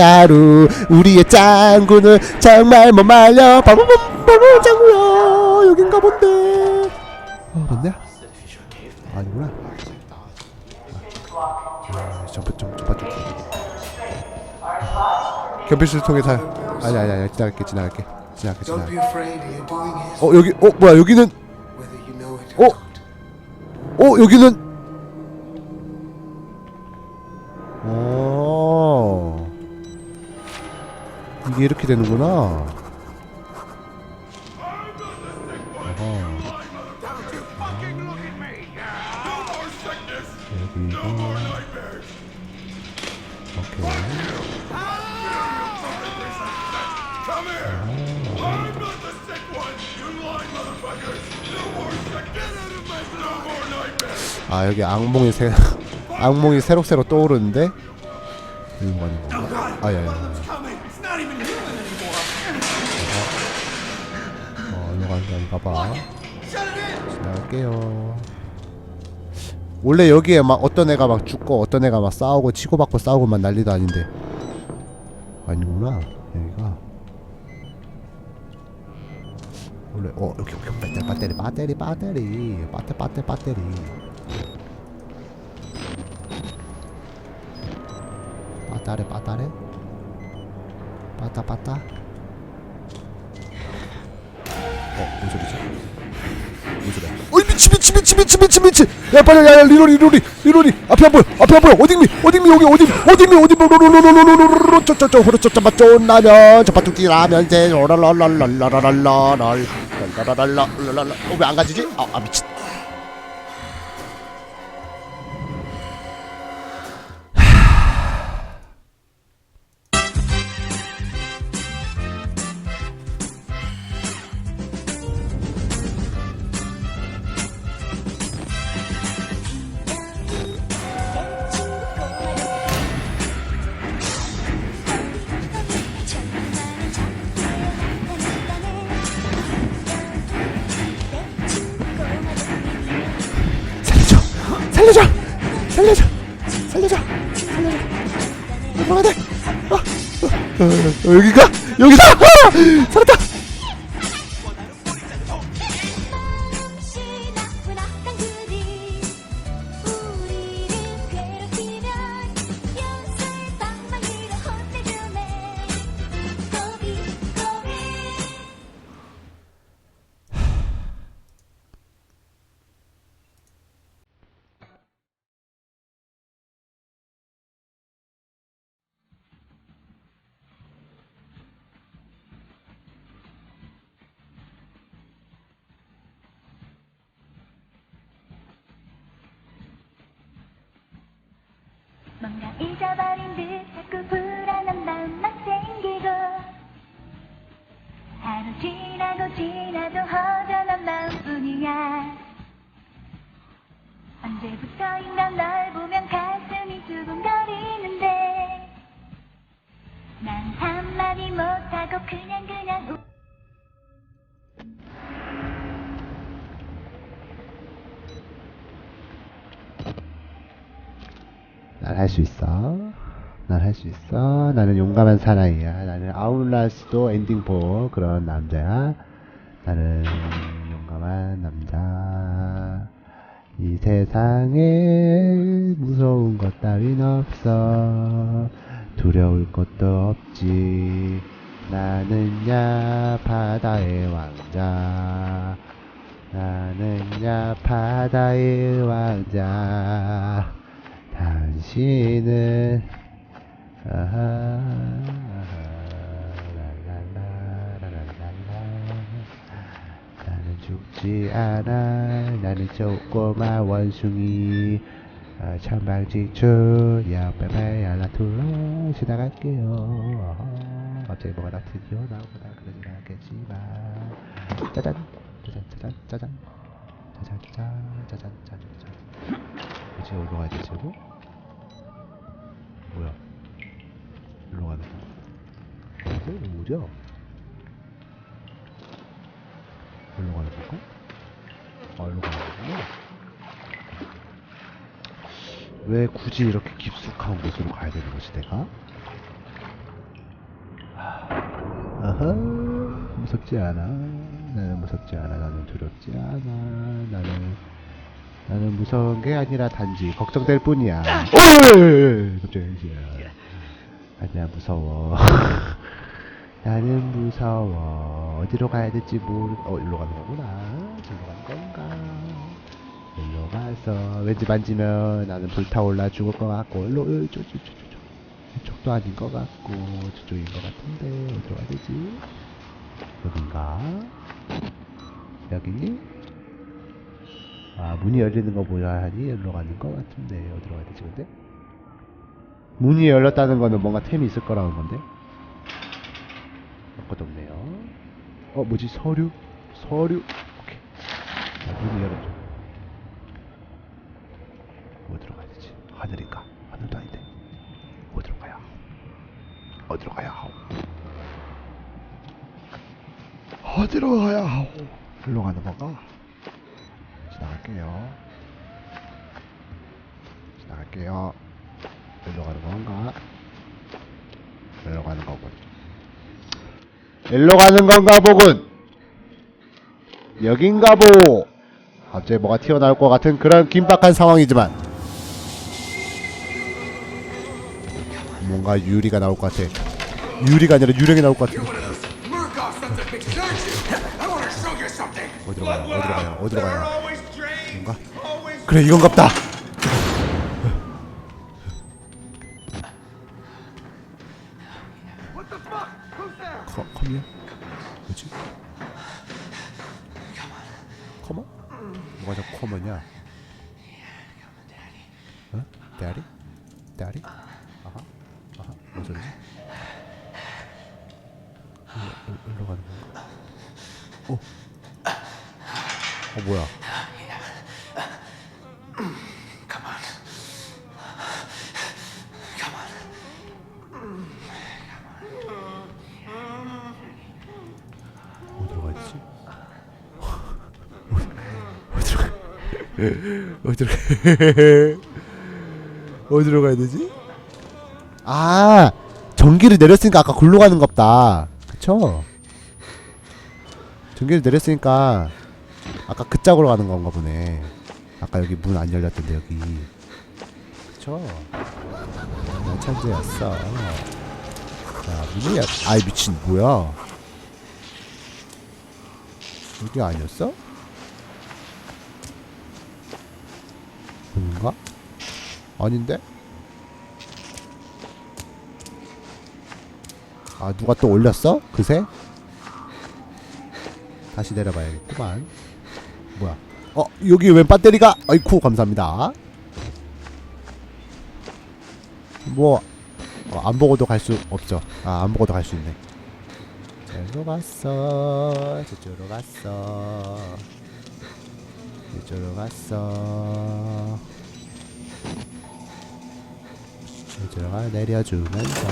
하루 우리의 짱구는 정말 못 말려. 바보바보 짱구야 여긴가 본데. 어 맞네. 아니구나. 아, 점프 좀 점프 좀 견필수를 통해 살 아니 아니 아니 지나갈게 지나갈게. 지나갈게 지나갈게. 어 여기 어 뭐야 여기는? 어? 어 여기는? 어 이게 이렇게 되는구나 어허. 여기가 오케이 아 여기 악몽이 새 악몽이 새록새록 떠오르는데 이거 건가? 아야야. 어 이거 가는 게 아닌가 봐. 지나갈게요. 원래 여기에 막 어떤 애가 막 죽고 어떤 애가 막 싸우고 치고받고 싸우고만 난리도 아닌데. 아니구나 여기가. 원래 어 여기 여기 배터리 배터리 배터리 배터리. 배터리 배터리 배터리. 빠따레 빠따레 빠따 빠따 어 무슨 소리지 무슨 소리야 어이 미치 미치 미치 미치 미치 미치 야 빨리 야야 리로리 리로리 리로리 앞에 안 보여 앞에 안 보여 어딘미 어딘미 여기 어딘 어딘미 어딘미 로로로로로로로로 저저저 호로저저 맞죠 라면 저 바둑기 라면 제 랄랄랄랄랄랄랄랄 랄랄랄랄랄랄 어왜안 가지지 아, 아 미친 살려줘! 살려줘! 살려줘! 살려줘! 뭐가 돼 아, 어, 어, 여기가? 여기다! 아! 살았다 뭔가 잊어버린 듯 자꾸 불안한 마음만 생기고 하루 지나고 지나도 허전한 마음뿐이야. 언제부터인가 널 보면 가슴이 두근거리는데 난 한마디 못하고 그냥 그냥 우... 난 할 수 있어. 난 할 수 있어. 나는 용감한 사나이야. 나는 아웃라스도 엔딩 보 그런 남자야 나는 용감한 남자. 이 세상에 무서운 것 따윈 없어. 두려울 것도 없지. 나는 야 바다의 왕자. 나는 야 바다의 왕자 당신은 아하 랄랄라라랄랄라 나는 죽지 않아. 나는 조그마 원숭이. 아, 천방지축 야빼빼 알라툴라 지나갈게요. 어허, 갑자기 뭐가 나 드디어 나오구나. 그러진 않겠지만. 짜잔. 짜잔 짜잔 짜잔. 짜잔 짜잔 짜잔 짜잔 짜잔 이제 어디로 가야 되지 이거? 뭐야 일로 가는 거 이거 어디야? 일로 가는 건가? 아 일로 가는 거구나 왜 굳이 이렇게 깊숙한 곳으로 가야 되는 거지 내가? 어허 무섭지 않아 나는 무섭지 않아 나는 두렵지 않아 나는 나는 무서운 게 아니라 단지 걱정될 뿐이야. 어이 갑자기 아니야 무서워. 나는 무서워. 어디로 가야 될지 모르 어 일로 가는 거구나. 저로 가는 건가? 일로 가서 왠지 만지면 나는 불타올라 죽을 것 같고 일로 이쪽 이쪽 이쪽도 아닌 것 같고 저쪽인 것 같은데 어디로 가야 되지? 여긴가? 여기 아 문이 열리는 거 보자 하니 일로 가는 것 같은데 어디로 가야 되지 근데? 문이 열렸다는 거는 뭔가 템이 있을 거라는 건데? 아무것도 없네요. 어 뭐지? 서류? 서류? 오케이. 자, 문이 열었죠. 어디로 가야 되지? 하늘인가? 하늘도 아닌데. 어디로 가야? 어디로 가야 하오. 어디로 가야 하오. 일로 가는 건가 지나갈게요. 지나갈게요. 일로 가는 건가? 일로 가는 거군 일로 가는 건가 보군 여긴가 보? 갑자기 뭐가 튀어나올 것 같은 그런 긴박한 상황이지만. 뭔가 유리가 나올 것 같아. 유리가 아니라 유령이 나올 것 같아. 어디로 가요? 어디로 가요? 어디로 가요 그래 이건갑다? 어? 어? 어 뭐야? Come on. Come on. 어디로 가야 되지? 어디로 가? 어디로 가? 어디로 가야 되지? 아 전기를 내렸으니까 아까 굴러 가는 겁다. 그쵸? 전기를 내렸으니까 아까 그 짝으로 가는 건가 보네. 아까 여기 문 안 열렸던데 여기. 그쵸? 나 천재였어. 자 문이 열. 아이 미친 뭐야? 여기 아니었어? 여긴가? 아닌데? 아 누가 또 올렸어? 그새? 다시 내려봐야겠구만 뭐야 어 여기 웬 배터리가 아이쿠 감사합니다 뭐 어, 안 보고도 갈 수 없죠 아 안 보고도 갈 수 있네 저로 갔어 저쪽으로 갔어 이쪽으로 갔어. 이쪽으로 가 내려주면서.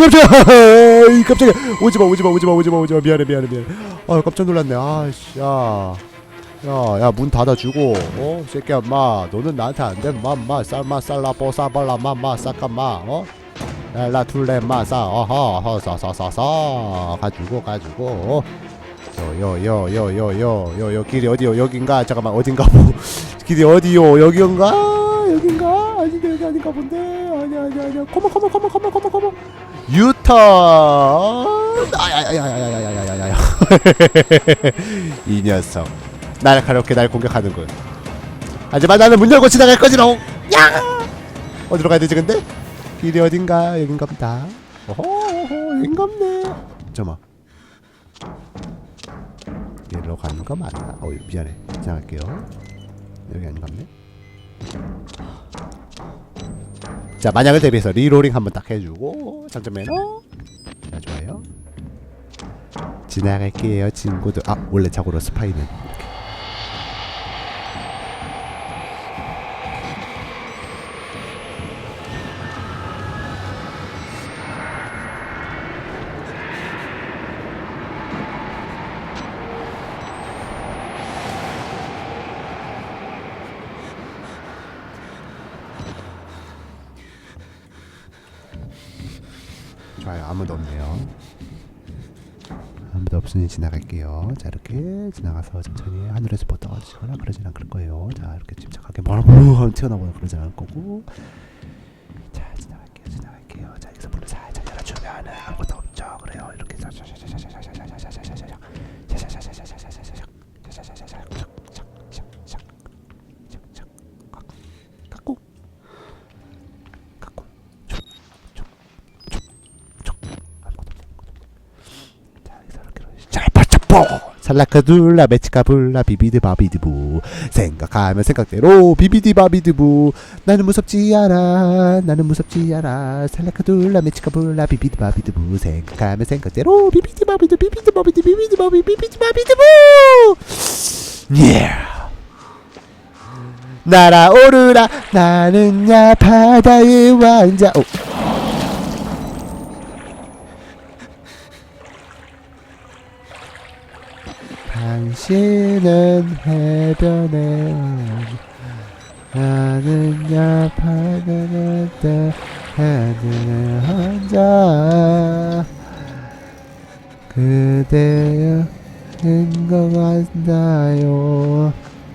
깜짝이야. 이 깜짝이야. 오지마 오지마 오지마 오지마 오지마. 미안해 미안해 미안해. 아 깜짝 놀랐네. 아씨 야. 야, 야, 문 닫아주고, 어? 새끼야, 마, 너는 나한테 안 돼, 마, 마, 쌀마, 쌀라, 뽀사, 발라, 마, 마, 싸까 마, 어? 랄라, 둘레, 마, 싸, 어허, 허, 싸, 싸, 싸, 싸, 가지고, 가지고, 어? 요, 요, 길이 어디요? 여긴가? 잠깐만, 어딘가 보, 길이 어디요? 여긴가? 여긴가? 아닌데, 여기 아닌가 본데? 아니야, 아니야, 아니야, 컴온, 컴온, 컴온, 컴온, 컴온, 컴온, 유턴! 아야야야야야야야야야야. 이 녀석. 날카롭게 날 공격하는군. 하지만 나는 문 열고 지나갈 거지롱. 야! 어디로 가야 되지 근데? 길이 어딘가 여긴가 보다. 어허 여긴가 보네. 잠깐만. 여기로 가는 거 맞나? 어 미안해. 지나갈게요. 여기 아닌가 보네. 자 만약을 대비해서 리로링 한번 딱 해주고 장점 매너. 자 좋아요. 지나갈게요 친구들. 아 원래 자고로 스파이는 좋아요. 아무도 없네요. 아무도 없으니 지나갈게요. 자 이렇게 지나가서 천천히 하늘에서 뭐 떨어지거나 그러진 않을 거예요. 자 이렇게 침착하게 하면 튀어나오거나 그러진 않을 거고. 살라카둘라 메치카불라 비비드 바비드부. 생각하면 생각대로 비비디 바비드부. 나는 무섭지 않아 나는 무섭지 않아. 살라카둘라 메치카불라 비비드 바비드부. 생각하면 생각대로 비비디 바비드 비비디 바비드 비비디 바비 비비디 바비드부. 예 날아오르라 나는 야 바다의 왕자. 오. 당신은 해변에 나는야 바다의 하늘에 혼자 그대여 같나요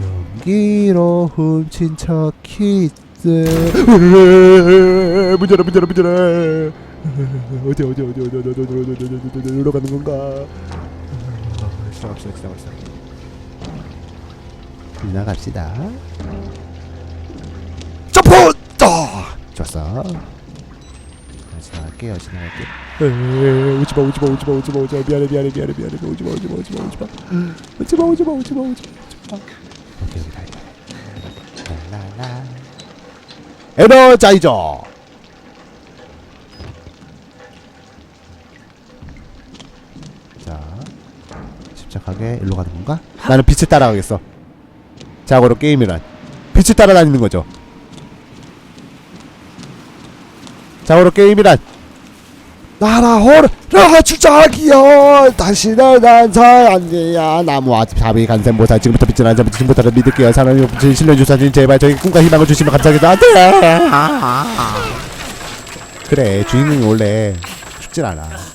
연기로 훔친 척 키스 문 열어 문 열어 문 열어 어디 어디 어디 어디 어디 어디 어디 어디 어디 어디 어디 어디로 가는 건가 지나 갑시다 지나갑시다 지나갑시다 점프! 아! 좋았어 자, 지나갈게요 지나갈게요 에이, 오지마 오지마 오지마 오지마 오지마 미안해 미안해 미안해 미안해 오지마 오지마 오지마 오지마 오지마 오지마 오지마 오지마 오케이 여기 다 랄랄라 에너자이저 침착하게 일로 가는 건가? 나는 빛을 따라가겠어. 자고로 게임이란 빛을 따라다니는 거죠. 자고로 게임이란 날아오라 주작이여. 당신을 난 사랑이야. 나무와 자비 간센 보살 지금부터 빛을 안 잡은 지금부터는 믿을게요. 사랑이 없으신 신뢰 주사님 제발 저에게 꿈과 희망을 주시면 감사하겠다. 안돼! 그래 주인공이 원래 죽질 않아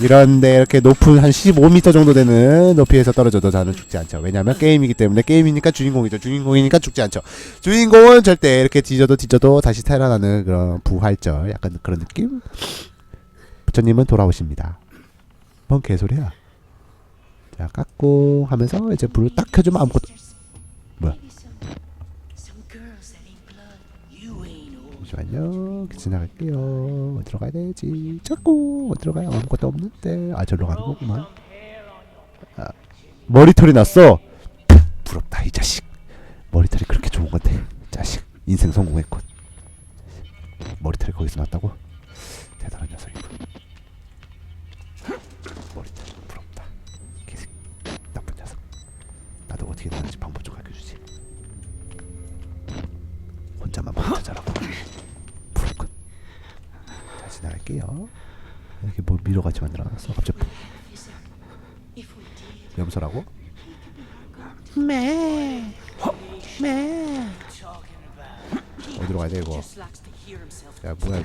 이런데 이렇게 높은 한 15m 정도 되는 높이에서 떨어져도 저는 죽지 않죠 왜냐면 게임이기 때문에 게임이니까 주인공이죠 주인공이니까 죽지 않죠 주인공은 절대 이렇게 뒤져도 뒤져도 다시 태어나는 그런 부활절 약간 그런 느낌 부처님은 돌아오십니다. 뭔 개소리야? 자 깎고 하면서 이제 불을 딱 켜주면 아무것도 뭐야? 잠시만요. 지나갈게요. 어디로 가야 되지? 자꾸 어디로 가요? 아무것도 없는데. 아 저리로 가는 거구만. 아, 머리털이 났어. 부럽다 이 자식. 머리털이 그렇게 좋은 건데. 자식 인생 성공했군. 머리털이 거기서 났다고?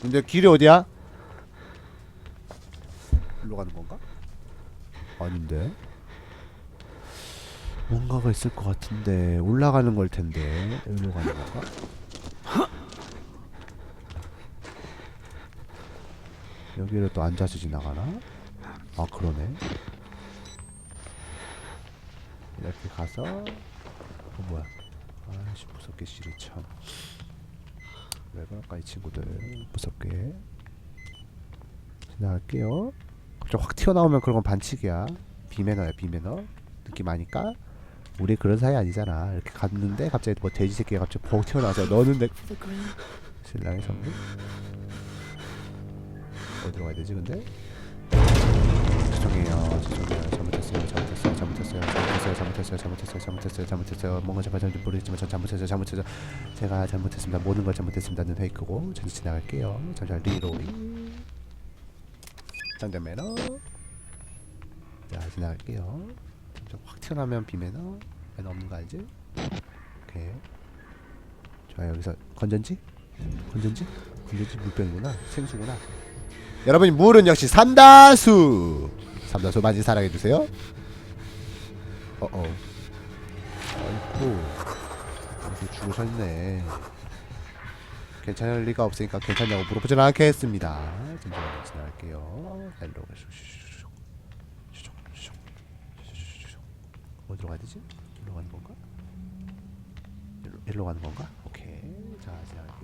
근데 길이 어디야? 일로 가는 건가? 아닌데 뭔가가 있을 것 같은데 올라가는 걸 텐데 일로 가는 건가? 여기를 또 앉아서 지나가나? 아 그러네 이렇게 가서 어 뭐야 아씨 무섭게 씨를 참 왜 그럴까 이 친구들 무섭게 지나갈게요. 갑자기 확 튀어나오면 그런 건 반칙이야. 비매너야 비매너. 느낌 아니까? 우리 그런 사이 아니잖아. 이렇게 갔는데 갑자기 뭐 돼지 새끼가 갑자기 퍽 튀어나와서 너는 내. 신랑의 선물? 어디로 가야 되지 근데 죄송해요. 죄송해요. 잘못했어요. 잘못했어요. 잘못했어요. 잘못했어요. 잘못했어요. 잘못했어요. 잘못했어요. 잘못했어요. 뭔가 잘못했는지 모르겠지만 전 잘못했어요. 잘못했어요. 제가 잘못했습니다. 모든 걸 잘못했습니다 는 페이크고 전지 지나갈게요. 잠시만 리로이 장전 매너. 자 지나갈게요. 좀확 튀어나오면 비매너. 매너 없는 거 알지? 오케이. 좋아요. 여기서 건전지? 건전지? 건전지 물병이구나. 생수구나. 여러분 물은 역시 삼다수 삼다수 많이 사랑해주세요. 어어. 아이고 죽으셨네. 괜찮을 리가 없으니까 괜찮냐고 물어보진 않겠습니다. 잠시만요 지나갈게요. 헬로. 어디로 가야 되지? 일로 가는 건가? 일로 가는 건가? 오케이. 자 지나갈게요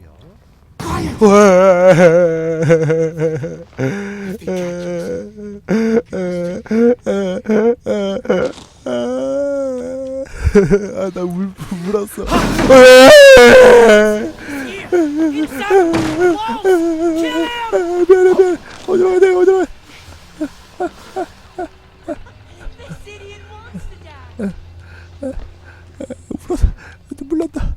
아나 울 울었어. 미안해 미안해 어디로 가야 돼 어디로 가야 눈물 난다.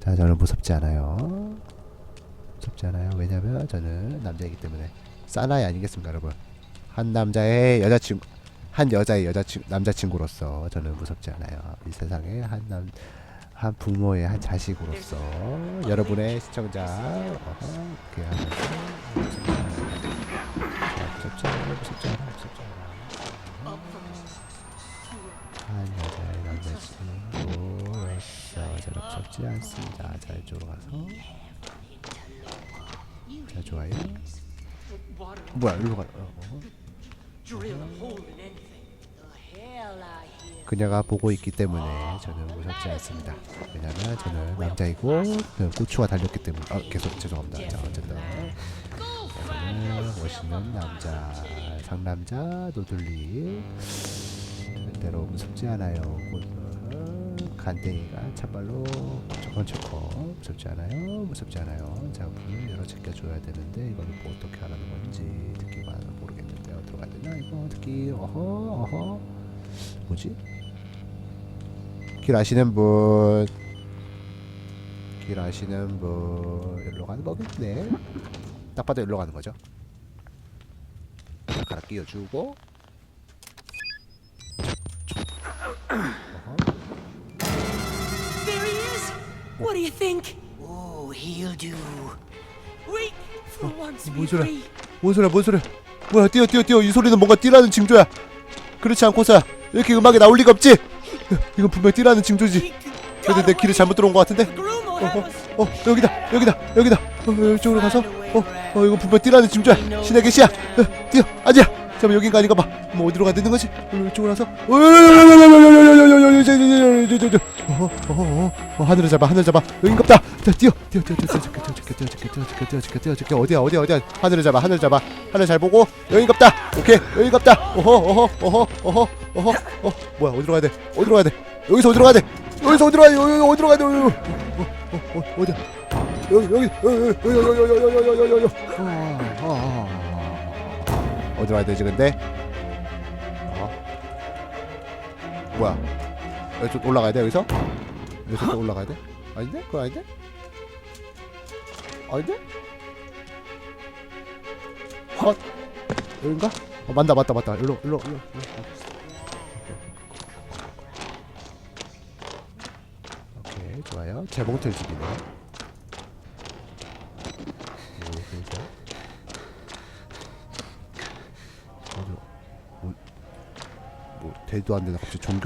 자 저는 무섭지 않아요. 무섭지 않아요. 왜냐면 저는 남자이기 때문에 사나이 아니겠습니까 여러분? 한 남자의 여자친구 한 여자의 여자친 남자친구로서 저는 무섭지 않아요. 이 세상에 한 남 한 부모의 한 자식으로서 여러분의 시청자 어허, 무섭지 않아요. 무섭지 않아요. 무섭지 않아요. 무섭지 않아요 무섭지 않습니다 자 이쪽으로 가서 자 좋아요. 뭐야 일로 가 어, hear. 그녀가 보고 있기 때문에 저는 무섭지 않습니다. 왜냐면 저는 남자이고 그 고추가 달렸기 때문에 아 계속 죄송합니다. 자 어쨌든 저는 멋있는 남자 상남자 노들리 절대로 무섭지 않아요. 고- 어, 간땡이가 참말로 초컨초컨 무섭지 않아요. 무섭지 않아요. 자 문을 열어 제껴줘야 되는데 이거는 뭐 어떻게 하라는 건지 듣기가 모르겠는데 어디로 가야 되나 이거 듣기 어허 어허 뭐지? 길 아시는 분, 길 아시는 분, 일로 가는 거겠네. 딱 봐도 일로 가는 거죠. 가락 끼워주고. Do you think? Oh, he'll do. We, for once, we 뭔 소리야? agree. 뭔 소리야? 뭔 소리야? 뭐야? 뛰어, 뛰어, 뛰어! 이 소리는 뭔가 뛰라는 징조야. 그렇지 않고서야 이렇게 음악이 나올 리가 없지. 이건 분명 뛰라는 징조지. 근데 내 길을 잘못 들어온 것 같은데. 어, 어. 어, 여기다, 여기다, 여기다. 어, 이쪽으로 가서, 어, 어, 이거 분명 뛰라는 징조야. 신의 계시야. 어, 뛰어, 아니야. 잠깐 아닌가 봐. 뭐 어디로 가야 되는 거지? 어, 이쪽으로. 어, 어, 어, 어, 하늘을 잡아, 하늘 잡아. 자, 뛰어, 뛰어, 뛰어, 뛰어, 뛰어, 뛰어, 뛰어, 뛰어, 뛰어, 뛰어, 어디야, 어디야, 어디야. 하늘을 잡아, 하늘 잡아. 하늘 잘 보고. 여긴가 보다. 오케이, 보다. 어허, 어허, 어허, 어허, 어허, 어, 뭐야, 어디로 가야 돼? 어디로 가야 돼? 여기서 어디로 가야 돼? 여기서 어디로 가야 돼? 어디로 가야 돼? 어, 어, 어, 어디야? 여기 여기 여기 여기 여기 여기 여기 여기 여기 여기 가야 되지 근데? 어. 뭐야? 여기 좀 올라가야 돼 여기서? 여기서 또 올라가야 돼? 아닌데? 그거 아닌데? 아닌데? 헛 여긴가? 어 맞다 맞다 맞다 일로 일로 일로 일로. 오케이 좋아요 재봉틀 집이네 대도 안 되나 갑자기 종교